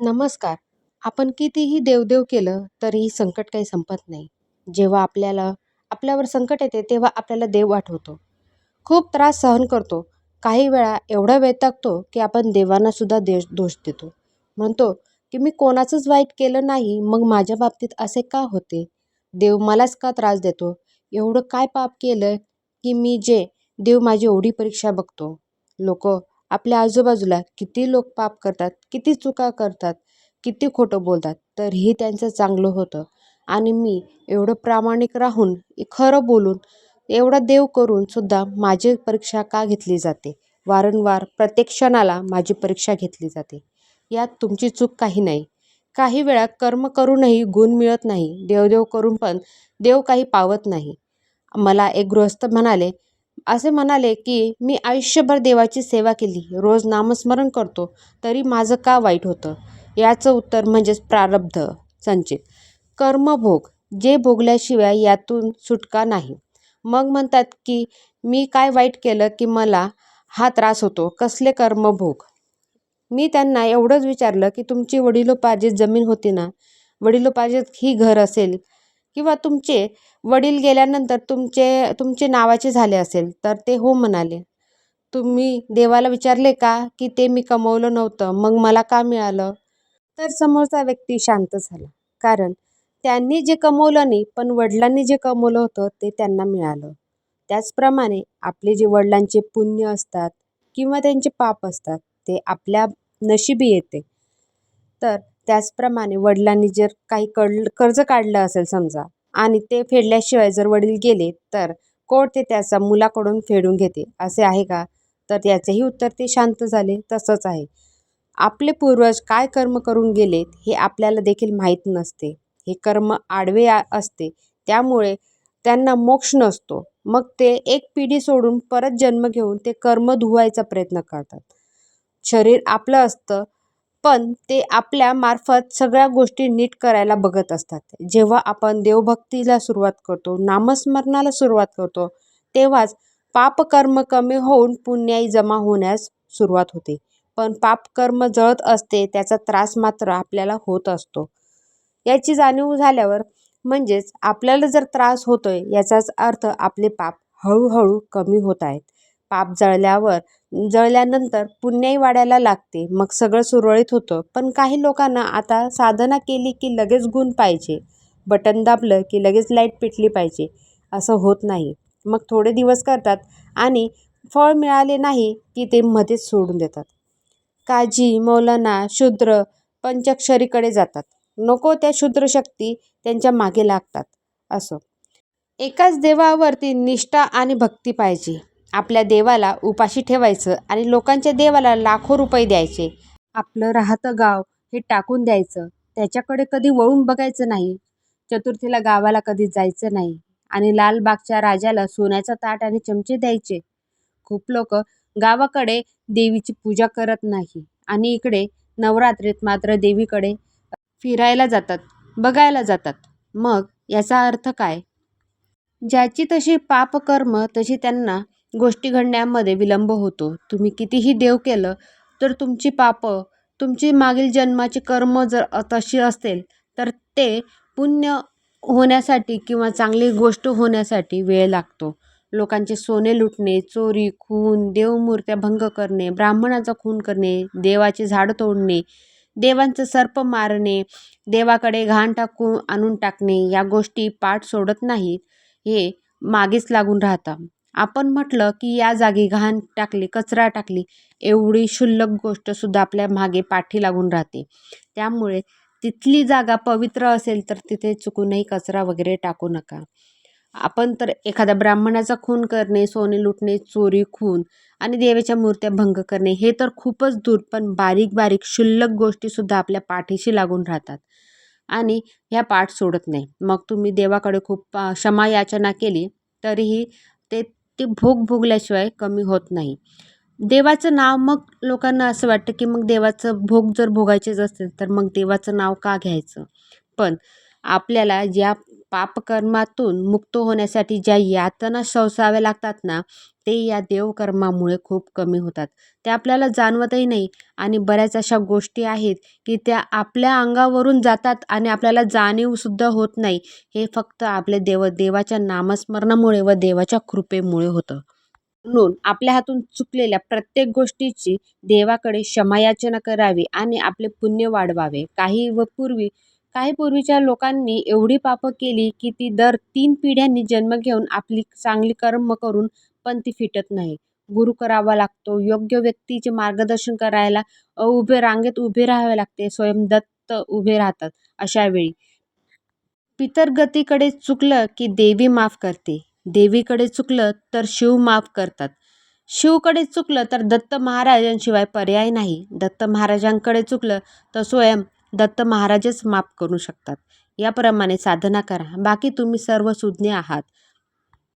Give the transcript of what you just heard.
नमस्कार. आपण कितीही देवदेव केलं तरीही संकट काही संपत नाही. जेव्हा आपल्याला आपल्यावर संकट येते तेव्हा आपल्याला देव आठवतो. खूप त्रास सहन करतो. काही वेळा एवढा वैतागतो की आपण देवांनासुद्धा देश दोष देतो. म्हणतो की मी कोणाचंच वाईट केलं नाही मग माझ्या बाबतीत असे का होते? देव मलाच का त्रास देतो? एवढं काय पाप केलं की मी जे देव माझी एवढी परीक्षा बघतो? लोकं आपल्या आजूबाजूला किती लोक पाप करतात, किती चुका करतात, किती खोटं बोलतात तरीही त्यांचं चांगलं होतं आणि मी एवढं प्रामाणिक राहून खरं बोलून एवढा देव करून सुद्धा माझी परीक्षा का घेतली जाते? वारंवार प्रत्येक क्षणाला माझी परीक्षा घेतली जाते. यात तुमची चूक काही नाही. काही वेळा कर्म करूनही गुण मिळत नाही. देवदेव करून पण देव काही पावत नाही. मला एक गृहस्थ म्हणाले असे म्हणाले की मी आयुष्यभर देवाची सेवा केली, रोज नामस्मरण करतो, तरी माझं का वाईट होतं? याचं उत्तर म्हणजेच प्रारब्ध संचित कर्मभोग जे भोगल्याशिवाय यातून सुटका नाही. मग म्हणतात की मी काय वाईट केलं की मला हा त्रास होतो? कसले कर्मभोग? मी त्यांना एवढंच विचारलं की तुमची वडिलोपार्जित जमीन होती ना, वडिलोपार्जित ही घर असेल किंवा तुमचे वडील गेल्यानंतर तुमचे तुमचे नावाचे झाले असेल तर ते हो म्हणाले. तुम्ही देवाला विचारले का की ते मी कमवलं नव्हतं मग मला का मिळालं? तर समोरचा व्यक्ती शांत झाला. कारण त्यांनी जे कमवलं नाही पण वडिलांनी जे कमवलं होतं ते त्यांना मिळालं. त्याचप्रमाणे आपले जे वडिलांचे पुण्य असतात किंवा त्यांचे पाप असतात ते आपल्या नशिबी येते. तर त्याचप्रमाणे वडिलांनी जर काही कड कर्ज काढलं असेल समजा आणि ते फेडल्याशिवाय जर वडील गेले तर कोर्ट ते त्याचा मुलाकडून फेडून घेते असे आहे का? तर याचेही उत्तर ते शांत झाले. तसंच आहे. आपले पूर्वज काय कर्म करून गेलेत हे आपल्याला देखील माहीत नसते. हे कर्म आडवे असते त्यामुळे त्यांना मोक्ष नसतो. मग ते एक पिढी सोडून परत जन्म घेऊन ते कर्म धुवायचा प्रयत्न करतात. शरीर आपलं असतं पण ते आपल्यामार्फत सगळ्या गोष्टी नीट करायला बघत असतात. जेव्हा आपण देवभक्तीला सुरुवात करतो, नामस्मरणाला सुरुवात करतो तेव्हाच पापकर्म कमी होऊन पुण्याई जमा होण्यास सुरुवात होते. पण पापकर्म जळत असते त्याचा त्रास मात्र आपल्याला होत असतो. याची जाणीव झाल्यावर म्हणजेच आपल्याला जर त्रास होतोय याचाच अर्थ आपले पाप हळूहळू कमी होत आहेत. पाप जळल्यावर जळल्यानंतर पुण्याई वाढायला लागते मग सगळं सुरळीत होतं. पण काही लोकांना आता साधना केली की लगेच गुण पाहिजे, बटन दाबलं की लगेच लाइट पेटली पाहिजे असं होत नाही. मग थोडे दिवस करतात आणि फळ मिळाले नाही की ते मध्येच सोडून देतात. काजी मौलाना, शूद्र, पंचक्षरीकडे जातात. नको त्या क्षुद्रशक्ती त्यांच्या मागे लागतात. असं. एकाच देवावरती निष्ठा आणि भक्ती पाहिजे. आपल्या देवाला उपाशी ठेवायचं आणि लोकांच्या देवाला लाखो रुपये द्यायचे. आपलं राहतं गाव हे टाकून द्यायचं. त्याच्याकडे कधी वळून बघायचं नाही. चतुर्थीला गावाला कधी जायचं नाही आणि लालबागच्या राजाला सोन्याचा ताट आणि चमचे द्यायचे. खूप लोक गावाकडे देवीची पूजा करत नाही आणि इकडे नवरात्रीत मात्र देवीकडे फिरायला जातात, बघायला जातात. मग याचा अर्थ काय? ज्याची तशी पापकर्म तशी त्यांना गोष्टी घडण्यामध्ये विलंब होतो. तुम्ही कितीही देव केलं तर तुमची पापं, तुमची मागील जन्माची कर्म जर तशी असेल तर ते पुण्य होण्यासाठी किंवा चांगली गोष्ट होण्यासाठी वेळ लागतो. लोकांचे सोने लुटणे, चोरी, खून, देवमूर्त्या भंग करणे, ब्राह्मणाचा खून करणे, देवाचे झाडं तोडणे, देवांचं सर्प मारणे, देवाकडे घाण टाकून आणून टाकणे या गोष्टी पाठ सोडत नाहीत हे मागेच लागून राहतात. आपण म्हटलं की या जागी घाण टाकली, कचरा टाकली एवढी क्षुल्लक गोष्ट सुद्धा आपल्या मागे पाठी लागून राहते. त्यामुळे तिथली जागा पवित्र असेल तर तिथे चुकूनही कचरा वगैरे टाकू नका. आपण तर एखाद्या ब्राह्मणाचा खून करणे, सोने लुटणे, चोरी, खून आणि देवीच्या मूर्त्या भंग करणे हे तर खूपच दूर पण बारीक बारीक क्षुल्लक गोष्टीसुद्धा आपल्या पाठीशी लागून राहतात आणि ह्या पाठ सोडत नाही. मग तुम्ही देवाकडे खूप क्षमा याचना केली तरीही ते भोग भोगल्याशिवाय कमी होत नाही. देवाचं नाव मग लोकांना असं वाटतं की मग देवाचं भोग जर भोगायचेच असतील तर मग देवाचं नाव का घ्यायचं? पण आपल्याला ज्या पापकर्मातून मुक्त होण्यासाठी ज्या यातना सोसाव्या लागतात ना ते या देवकर्मामुळे खूप कमी होतात. ते आपल्याला जाणवतही नाही आणि बऱ्याच अशा गोष्टी आहेत की त्या आपल्या अंगावरून जातात आणि आपल्याला जाणीवसुद्धा होत नाही. हे फक्त आपले देव देवाच्या नामस्मरणामुळे व देवाच्या कृपेमुळे होतं. म्हणून आपल्या हातून चुकलेल्या प्रत्येक गोष्टीची देवाकडे क्षमायाचना करावी आणि आपले पुण्य वाढवावे. काही व पूर्वी काही पूर्वीच्या लोकांनी एवढी पापं केली की ती दर तीन पिढ्यांनी जन्म घेऊन आपली चांगली कर्म करून पण ती फिटत नाही. गुरु करावा लागतो योग्य व्यक्तीचे मार्गदर्शन करायला उभे रांगेत उभे राहावे लागते स्वयंदत्त उभे राहतात अशा वेळी. पितरगतीकडे चुकलं की देवी माफ करते. देवीकडे चुकलं तर शिव माफ करतात. शिवकडे चुकलं तर दत्त महाराजांशिवाय पर्याय नाही. दत्त महाराजांकडे चुकलं तर स्वयं दत्त महाराजच माफ करू शकतात. याप्रमाणे साधना करा. बाकी तुम्ही सर्व सुज्ञ आहात.